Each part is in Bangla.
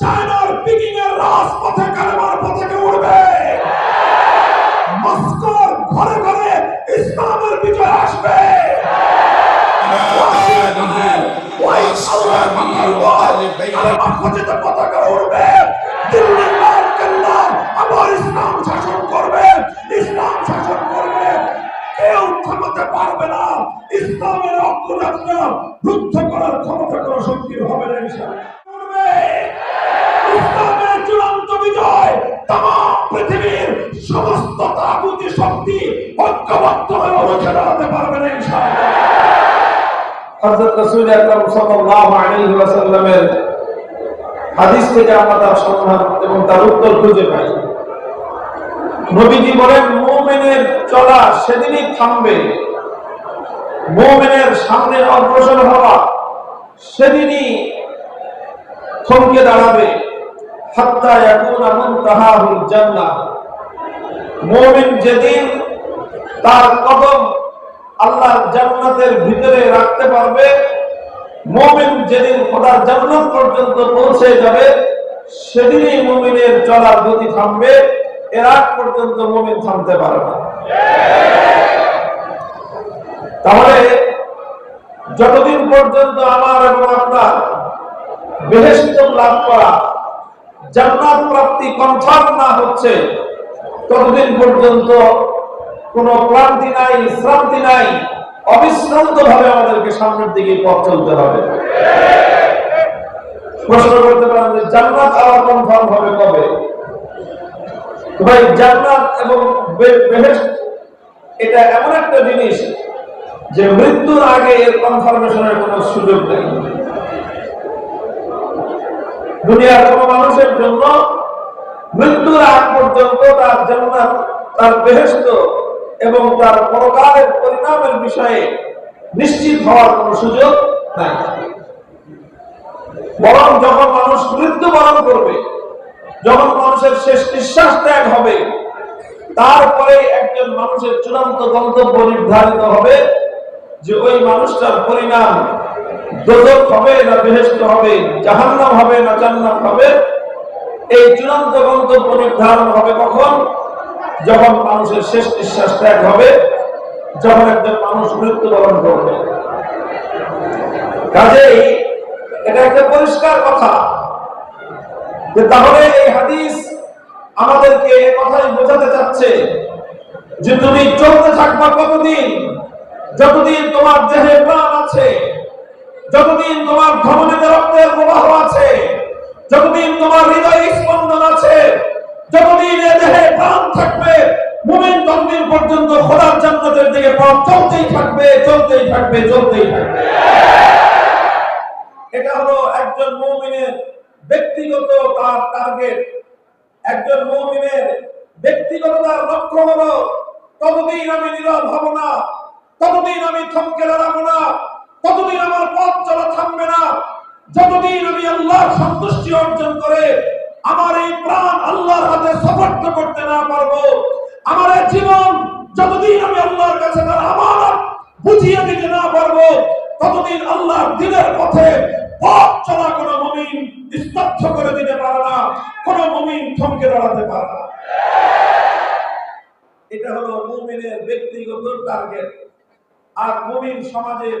চায়নার পিকিং এর রাজপথে কালেমার পতাকা উড়বে। মস্কোর ঘরে ঘরে ইসলামের বিজয় আসবে। পতাকা উড়বে দিল্লির লাল কেল্লা আবার ইসলাম শাসন করবে ইসলাম শাসন করবে কেউ থামাতে পারবে না ইসলামের অগ্রযাত্রা রুদ্ধ করার ক্ষমতা কোনো শক্তির হবে না বিজয়। পৃথিবীর সমস্ত তাগুতি শক্তি ঐক্যবদ্ধ হয়ে দাঁড়াতে পারবে না হযরত রাসূল আকরাম সাল্লাল্লাহু আলাইহি ওয়াসাল্লামের হাদিস থেকে আমরা সন্ধান এবং তার উত্তর খুঁজে পাই। নবীজি বলেন, মুমিনের চলা সেদিনই থামবে। মুমিনের সামনে অগ্রসর হওয়া সেদিনই থমকে দাঁড়াবে। হাত্তা ইয়াকুনা মুনতাহাহুল জান্নাহ। মুমিন যেদিন তার কদম আল্লাহর জান্নাতের ভিতরে রাখতে পারবে, মুমিন যেদিন খোদার জান্নাত পর্যন্ত পৌঁছে যাবে, সেদিনই মুমিনের চলার গতি থামবে, এর আগ পর্যন্ত মুমিন থামতে পারবে না। তাহলে যতদিন পর্যন্ত আমার এবং আপনার বেহেস্ত লাভ করা জান্নাত প্রাপ্তি কনফার্ম না হচ্ছে, ততদিন পর্যন্ত কোনো ক্লান্তি নাই, শ্রান্তি নাই অবিশ্রান্ত ভাবে আমাদেরকে সামনের দিকে পথ চলতে হবে। প্রশ্ন করতে পারেন যে জান্নাত আবার কনফার্ম হবে কবে? ভাই, জান্নাত এবং বেহেশত, এটা এমন একটা জিনিস যে মৃত্যুর আগে এর কনফার্মেশনের কোনো সুযোগ নেই। দুনিয়ার কোনো মানুষের জন্য মৃত্যুর আগ পর্যন্ত তার জান্নাত, তার বেহেশত এবং তার পরকালের পরিণামের বিষয়ে নিশ্চিত হওয়ার কোনো সুযোগ নাই। বরং যখন মানুষ মৃত্যুবরণ করবে, যখন মানুষের শেষ নিঃশ্বাস ত্যাগ হবে, তারপরে একজন মানুষের চূড়ান্ত গন্তব্য নির্ধারিত হবে যে ওই মানুষটার পরিণাম দোজক হবে না বেহেস্ত হবে, জাহান্নাম হবে না জান্নাত হবে। এই চূড়ান্ত গন্তব্য নির্ধারণ হবে কখন? যখন মানুষের শেষ নিঃশ্বাস ত্যাগ হবে, যখন একজন মানুষ মৃত্যুবরণ করবে। কাজেই এটা একটা পরিষ্কার কথা যে তাহলে এই হাদিস আমাদেরকে কথাই বোঝাতে চাচ্ছে যে তুমি চলতে থাকবা কতদিন? যতদিন তোমার দেহে প্রাণ আছে যতদিন তোমার ধমনীতে রক্তের প্রবাহ আছে, যতদিন তোমার হৃদয় স্পন্দন আছে, যতদিন এ দেহে প্রাণ থাকবে, মুমিন ততদিন পর্যন্ত খোদার জান্নাতের দিকে পথ চলতেই থাকবে চলতেই থাকবে চলতেই থাকবে। এটা হলো একজন মুমিনের ব্যক্তিগত তার টার্গেট একজন মুমিনের ব্যক্তিগত তার লক্ষ্য হলো, ততদিন আমি নীরব হব না, ততদিন আমি থমকে দাঁড়াবো না ততদিন আমার পথ চলা থামবে না, যতদিন আমি আল্লাহর সন্তুষ্টি অর্জন করে আমার এই প্রাণ আল্লাহর হাতে সফর্দ করতে না পারব, আমার এই জীবন যতদিন আমি আল্লাহর কাছে তার আমার বুঝিয়ে দিতে না পারব, ততদিন আল্লাহর দিনের পথে পথ চলা কোনো মমিন স্তব্ধ করে দিতে পারে না, কোনো মমিন থমকে দাঁড়াতে পারে না। এটা হলো মুমিনের ব্যক্তিগত টার্গেট আর মুমিন সমাজের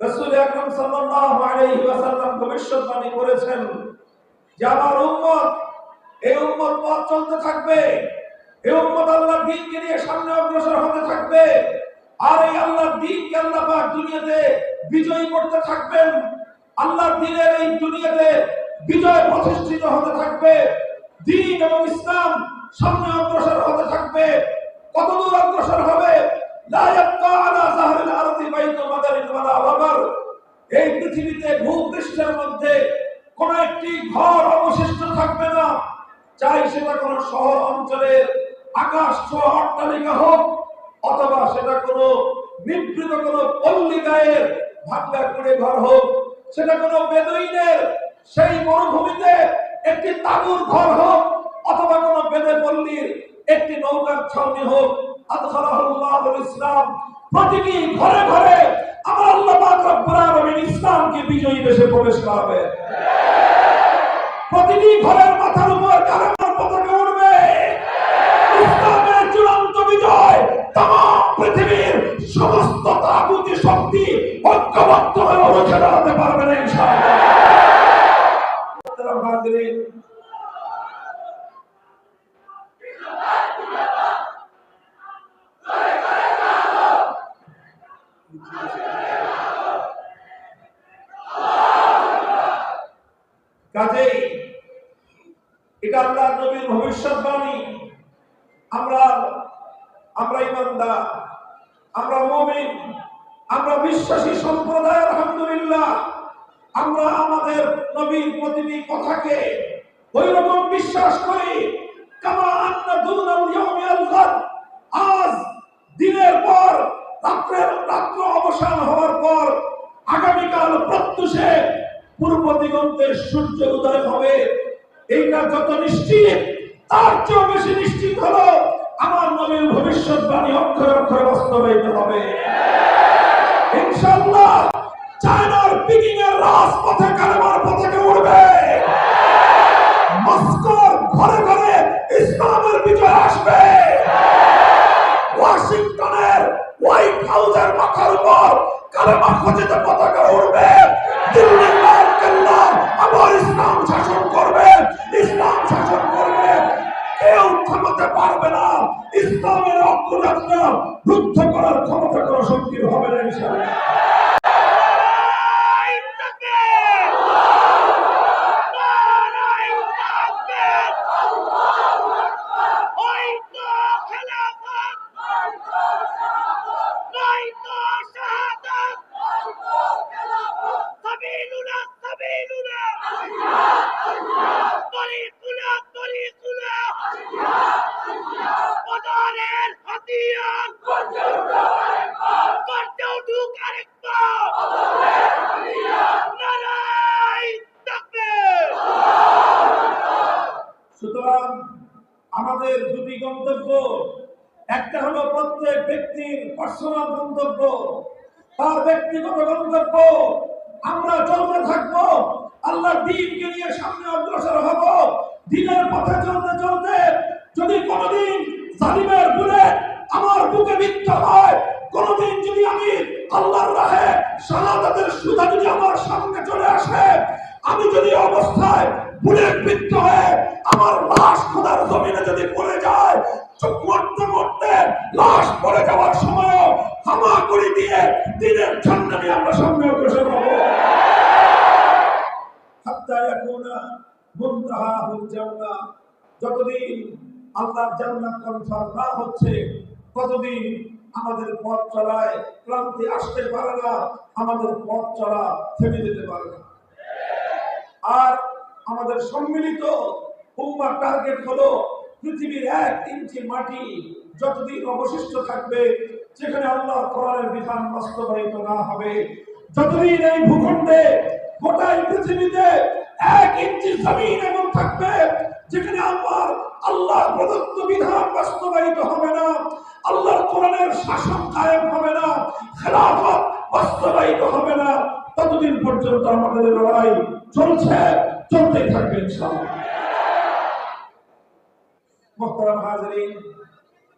রাসূল আকরাম সাল্লাল্লাহু আলাইহি ওয়াসাল্লাম ভবিষ্যৎবাণী করেছেন যে আমার উম্মত, এই উম্মত পথ চলতে থাকবে। এই উম্মত আল্লাহর দ্বীনকে নিয়ে সামনে অগ্রসর হতে থাকবে। আর এই আল্লাহর দ্বীনকে আল্লাহ পাক দুনিয়াতে বিজয়ী করতে থাকবেন। আল্লাহর দ্বীনের এই দুনিয়াতে বিজয় প্রতিষ্ঠিত হতে থাকবে। দ্বীন এবং ইসলাম সামনে অগ্রসর হতে থাকবে। কতদূর অগ্রসর হবে? লা ইয়াবকা আলা যাহরিল আরদি বাইতুল মাদারিন ওয়ালা ওয়াবার এই পৃথিবীতে ভূপৃষ্ঠের মধ্যে কোন একটি ঘর অবশিষ্ট থাকবে না। চাই সেটা কোন শহর, অঞ্চলের আকাশ ছোঁয়া, অট্টালিকা হোক, অথবা সেটা কোনো নিভৃত কোনো পল্লী গায়ের ভাঙ্গা করে ঘর হোক, সেটা কোনো বেদুইনের সেই মরুভূমিতে একটি তাঁবুর ঘর হোক, অথবা কোনো বেদে পল্লীর একটি নৌকার ছাউনি হোক ইসলাম। প্রতিটি ঘরে ঘরে আমার আল্লাহ পাক রব্বুল আলামিন ইসলামকে বিজয়ী দেশে প্রবেশ করাবে। প্রতিটি ঘরের মাথার উপর কালেমার পতাকা উঠবে ইসলামের চূড়ান্ত বিজয় তাম পৃথিবীর সমস্ত তাগুতি শক্তি ঐক্যবদ্ধ হয়ে রুখে দাঁড়াতে পারবে না ইনশাআল্লাহ মোহতারাম হাজিরিন, কাজেই এটা আল্লাহ নবীর ভবিষ্যৎবাণী। আমরা আমরা ইমানদার, আমরা মুমিন, আমরা বিশ্বাসী সম্প্রদায়, আলহামদুলিল্লাহ। আমরা আমাদের নবীর প্রতিটি কথাকে ওই রকম বিশ্বাস করি আজ দিনের পর, রাত্রের, রাত্র অবসান হওয়ার পর, আগামীকাল প্রত্যুষে পূর্ব দিগন্তে সূর্য উদয় হবে। এইটা যত নিশ্চিত তার চেয়েও বেশি নিশ্চিত হলো, আমার নবীর ভবিষ্যৎবাণী অক্ষরে অক্ষরে বাস্তবায়িত হবে। ইনশাল্লাহ চায়নার পিকিং এর রাজপথে কালেমার পতাকা উড়বে মস্কোর ঘরে ঘরে ইসলামের বিজয় আসবে ওয়াশিংটনের হোয়াইট হাউসের মাথার উপর কালেমা খচিত পতাকা উড়বে দিল্লির লাল কেল্লা আবার ইসলাম শাসন করবে ইসলাম শাসন করবে কেউ থামাতে পারবে না। ইসলামের অগ্রযাত্রা রুদ্ধ করার ক্ষমতা কোনো শক্তির হবে না ইনশাআল্লাহ। পার্সোনাল গন্তব্য, তার ব্যক্তিগত গন্তব্য, আমরা চলতে থাকব আল্লাহ দিনকে নিয়ে সামনে অগ্রসর হব, দিনের পথে চলতে চলতে যদি কোনোদিন জালিমের বুলে আমার বুকে বিদ্ধ হয়, কোনোদিন যদি আমি আল্লাহর রাহে শাহাদাতের সুধা যদি আমার সামনে চলে আসে, আমি যদি অবস্থায় বুলেট বিদ্ধ হয়ে আমার লাশ খোদার জমিনে যদি পড়ে যায় মরতে মরতে লাশ পড়ে যাওয়ার হামা করে দিয়ে দিনের আমরা আমাদের পথ চলায় ক্লান্তি আসতে পারে না, আমাদের পথ চলা থেমে যেতে পারে না। আর আমাদের সম্মিলিত টার্গেট হলো পৃথিবীর এক ইঞ্চি মাটি যতদিন অবশিষ্ট থাকবে, যেখানে আল্লাহর কোরআনের বিধান বাস্তবায়িত না হবে। যতদিন এই ভূখণ্ডে গোটাই পৃথিবীতে এক ইঞ্চি জমিন এমন থাকবে, যেখানে আমার আল্লাহ প্রদত্ত বিধান বাস্তবায়িত হবে না, আল্লাহর কোরআনের শাসন কায়েম হবে না, খেলাফত বাস্তবায়িত হবে না, ততদিন পর্যন্ত আমাদের লড়াই চলছে, চলতেই থাকবে ইনশাআল্লাহ। মোহতারাম হাজরিন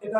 এটা